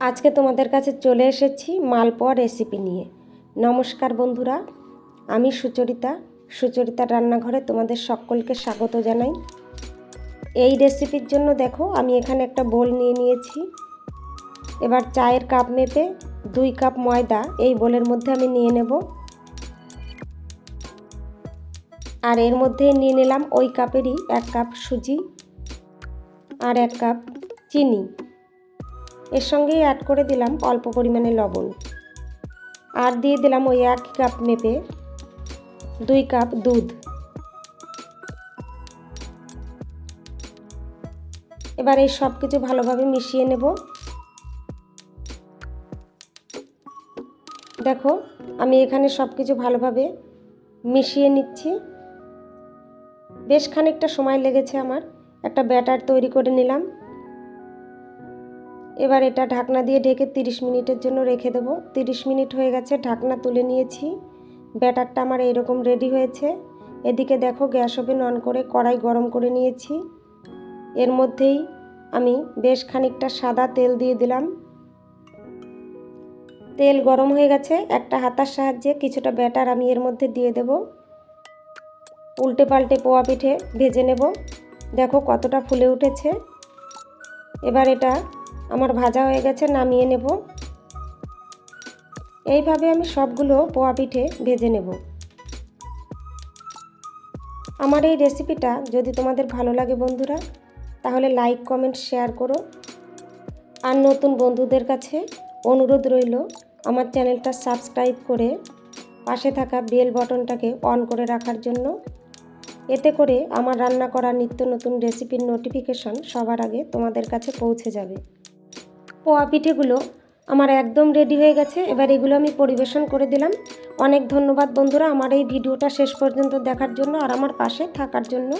আজকে তোমাদের কাছে চলে এসেছি মালপোয়া রেসিপি নিয়ে। নমস্কার বন্ধুরা, আমি সুচরিতা। সুচরিতা রান্নাঘরে তোমাদের সকলকে স্বাগত জানাই। এই রেসিপির জন্য দেখো, আমি এখানে একটা বোল নিয়ে নিয়েছি। এবার চায়ের কাপ মেপে দুই কাপ ময়দা এই বোলের মধ্যে আমি নিয়ে নেব। আর এর মধ্যে নিয়ে নিলাম ওই কাপেরই এক কাপ সুজি আর এক কাপ চিনি। এর সঙ্গেই অ্যাড করে দিলাম অল্প পরিমাণে লবণ। আর দিয়ে দিলাম ওই এক কাপ মেপে দুই কাপ দুধ। এবার এই সব কিছু ভালোভাবে মিশিয়ে নেব। দেখো, আমি এখানে সব কিছু ভালোভাবে মিশিয়ে নিচ্ছি। বেশ খানিকটা সময় লেগেছে আমার। একটা ব্যাটার তৈরি করে নিলাম। এবার এটা ঢাকনা দিয়ে ঢেকে 30 মিনিটের জন্য রেখে দেবো। 30 মিনিট হয়ে গেছে, ঢাকনা তুলে নিয়েছি। ব্যাটারটা আমার এইরকম রেডি হয়েছে। এদিকে দেখো গ্যাস ওভেন অন করে কড়াই গরম করে নিয়েছি। এর মধ্যেই আমি বেশ খানিকটা সাদা তেল দিয়ে দিলাম। তেল গরম হয়ে গেছে, একটা হাতার সাহায্যে কিছুটা ব্যাটার আমি এর মধ্যে দিয়ে দেব। উল্টে পাল্টে পোয়া পিঠে ভেজে নেব। দেখো কতটা ফুলে উঠেছে। এবার এটা আমার ভাজা হয়ে গেছে, নামিয়ে নেব। এইভাবে আমি সবগুলো পোয়া পিঠে ভেজে নেব। আমার এই রেসিপিটা যদি তোমাদের ভালো লাগে বন্ধুরা, তাহলে লাইক, কমেন্ট, শেয়ার করো। আর নতুন বন্ধুদের কাছে অনুরোধ রইল, আমার চ্যানেলটা সাবস্ক্রাইব করে পাশে থাকা বেল বটনটাকে অন করে রাখার জন্য। এতে করে আমার রান্না করা নিত্য নতুন রেসিপির নোটিফিকেশন সবার আগে তোমাদের কাছে পৌঁছে যাবে। পোয়া পিঠেগুলো আমার একদম রেডি হয়ে গেছে। এবার এগুলো আমি পরিবেশন করে দিলাম। অনেক ধন্যবাদ বন্ধুরা আমার এই ভিডিওটা শেষ পর্যন্ত দেখার জন্য আর আমার পাশে থাকার জন্য।